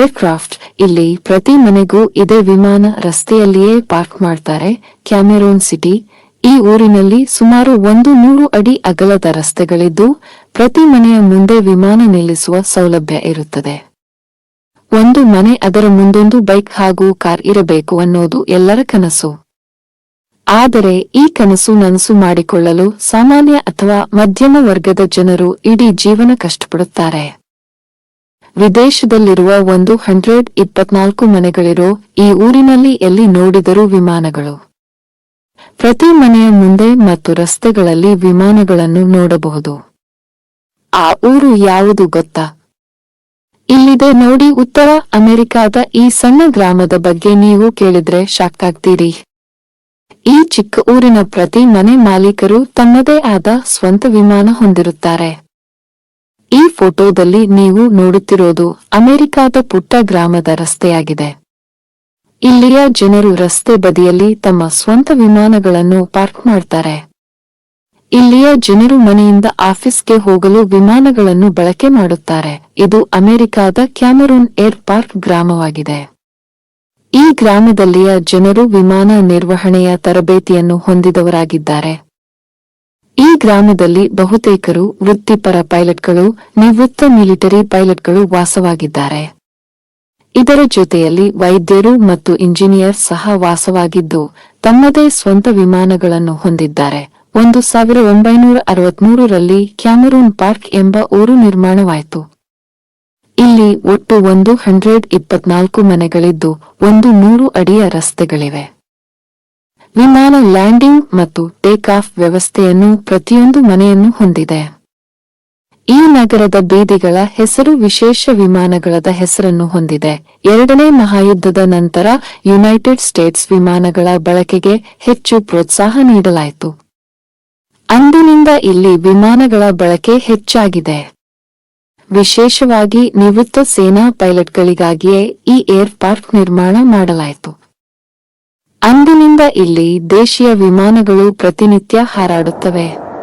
Aircraft ಇಲ್ಲಿ ಪ್ರತಿ ಮನೆಗೂ ಇದೇ ವಿಮಾನ ರಸ್ತೆಯಲ್ಲಿಯೇ ಪಾರ್ಕ್ ಮಾಡ್ತಾರೆ. ಕ್ಯಾಮೆರೋನ್ ಸಿಟಿ ಈ ಊರಿನಲ್ಲಿ ಸುಮಾರು ಒಂದು ನೂರು ಅಡಿ ಅಗಲದ ರಸ್ತೆಗಳಿದ್ದು ಪ್ರತಿ ಮನೆಯ ಮುಂದೆ ವಿಮಾನ ನಿಲ್ಲಿಸುವ ಸೌಲಭ್ಯ ಇರುತ್ತದೆ. ಒಂದು ಮನೆ ಅದರ ಮುಂದೊಂದು ಬೈಕ್ ಹಾಗೂ ಕಾರ್ ಇರಬೇಕು ಅನ್ನೋದು ಎಲ್ಲರ ಕನಸು. ಆದರೆ ಈ ಕನಸು ನನಸು ಮಾಡಿಕೊಳ್ಳಲು ಸಾಮಾನ್ಯ ಅಥವಾ ಮಧ್ಯಮ ವರ್ಗದ ಜನರು ಇಡೀ ಜೀವನ ಕಷ್ಟಪಡುತ್ತಾರೆ. ವಿದೇಶದಲ್ಲಿರುವ ಒಂದು ಹಂಡ್ರೆಡ್ ಇಪ್ಪತ್ನಾಲ್ಕು ಮನೆಗಳಿರೋ ಈ ಊರಿನಲ್ಲಿ ಎಲ್ಲಿ ನೋಡಿದರೂ ವಿಮಾನಗಳು. ಪ್ರತಿ ಮನೆಯ ಮುಂದೆ ಮತ್ತು ರಸ್ತೆಗಳಲ್ಲಿ ವಿಮಾನಗಳನ್ನು ನೋಡಬಹುದು. ಆ ಊರು ಯಾವುದು ಗೊತ್ತಾ? ಇಲ್ಲಿದೆ ನೋಡಿ ಉತ್ತರ ಅಮೆರಿಕಾದ ಈ ಸಣ್ಣ ಗ್ರಾಮದ ಬಗ್ಗೆ ನೀವು ಕೇಳಿದ್ರೆ ಶಾಕ್ ಆಗ್ತೀರಿ. ಈ ಚಿಕ್ಕ ಊರಿನ ಪ್ರತಿ ಮನೆ ಮಾಲೀಕರು ತಮ್ಮದೇ ಆದ ಸ್ವಂತ ವಿಮಾನ ಹೊಂದಿರುತ್ತಾರೆ. ಈ ಫೋಟೋದಲ್ಲಿ ನೀವು ನೋಡುತ್ತಿರೋದು ಅಮೆರಿಕಾದ ಪುಟ್ಟ ಗ್ರಾಮದ ರಸ್ತೆಯಾಗಿದೆ. ಇಲ್ಲಿಯ ಜನರು ರಸ್ತೆ ಬದಿಯಲ್ಲಿ ತಮ್ಮ ಸ್ವಂತ ವಿಮಾನಗಳನ್ನು ಪಾರ್ಕ್ ಮಾಡ್ತಾರೆ. ಇಲ್ಲಿಯ ಜನರು ಮನೆಯಿಂದ ಆಫೀಸ್ಗೆ ಹೋಗಲು ವಿಮಾನಗಳನ್ನು ಬಳಕೆ ಮಾಡುತ್ತಾರೆ. ಇದು ಅಮೆರಿಕಾದ ಕ್ಯಾಮರೂನ್ ಏರ್ ಪಾರ್ಕ್ ಗ್ರಾಮವಾಗಿದೆ. ಈ ಗ್ರಾಮದಲ್ಲಿಯ ಜನರು ವಿಮಾನ ನಿರ್ವಹಣೆಯ ತರಬೇತಿಯನ್ನು ಹೊಂದಿದವರಾಗಿದ್ದಾರೆ. ಈ ಗ್ರಾಮದಲ್ಲಿ ಬಹುತೇಕರು ವೃತ್ತಿಪರ ಪೈಲಟ್ಗಳು, ನಿವೃತ್ತ ಮಿಲಿಟರಿ ಪೈಲಟ್ಗಳು ವಾಸವಾಗಿದ್ದಾರೆ. ಇದರ ಜೊತೆಯಲ್ಲಿ ವೈದ್ಯರು ಮತ್ತು ಇಂಜಿನಿಯರ್ ಸಹ ವಾಸವಾಗಿದ್ದು, ತಮ್ಮದೇ ಸ್ವಂತ ವಿಮಾನಗಳನ್ನು ಹೊಂದಿದ್ದಾರೆ. ಒಂದು ಸಾವಿರ ಒಂಬೈನೂರ ಅರವತ್ಮೂರರಲ್ಲಿ ಕ್ಯಾಮರೂನ್ ಪಾರ್ಕ್ ಎಂಬ ಊರು ನಿರ್ಮಾಣವಾಯಿತು. ಇಲ್ಲಿ ಒಟ್ಟು ಒಂದು ಹಂಡ್ರೆಡ್ ಇಪ್ಪತ್ನಾಲ್ಕು ಮನೆಗಳಿದ್ದು, ಒಂದು ನೂರು ಅಡಿಯ ರಸ್ತೆಗಳಿವೆ. ವಿಮಾನ ಲ್ಯಾಂಡಿಂಗ್ ಮತ್ತು ಟೇಕ್ ಆಫ್ ವ್ಯವಸ್ಥೆಯನ್ನು ಪ್ರತಿಯೊಂದು ಮನೆಯನ್ನು ಹೊಂದಿದೆ. ಈ ನಗರದ ಬೀದಿಗಳ ಹೆಸರು ವಿಶೇಷ ವಿಮಾನಗಳದ ಹೆಸರನ್ನು ಹೊಂದಿದೆ. ಎರಡನೇ ಮಹಾಯುದ್ಧದ ನಂತರ ಯುನೈಟೆಡ್ ಸ್ಟೇಟ್ಸ್ ವಿಮಾನಗಳ ಬಳಕೆಗೆ ಹೆಚ್ಚು ಪ್ರೋತ್ಸಾಹ ನೀಡಲಾಯಿತು. ಅಂದಿನಿಂದ ಇಲ್ಲಿ ವಿಮಾನಗಳ ಬಳಕೆ ಹೆಚ್ಚಾಗಿದೆ. ವಿಶೇಷವಾಗಿ ನಿವೃತ್ತ ಸೇನಾ ಪೈಲಟ್ಗಳಿಗಾಗಿಯೇ ಈ ಏರ್ ಪಾರ್ಕ್ ನಿರ್ಮಾಣ ಮಾಡಲಾಯಿತು. ಅಂದಿನಿಂದ ಇಲ್ಲಿ ದೇಶೀಯ ವಿಮಾನಗಳು ಪ್ರತಿನಿತ್ಯ ಹಾರಾಡುತ್ತವೆ.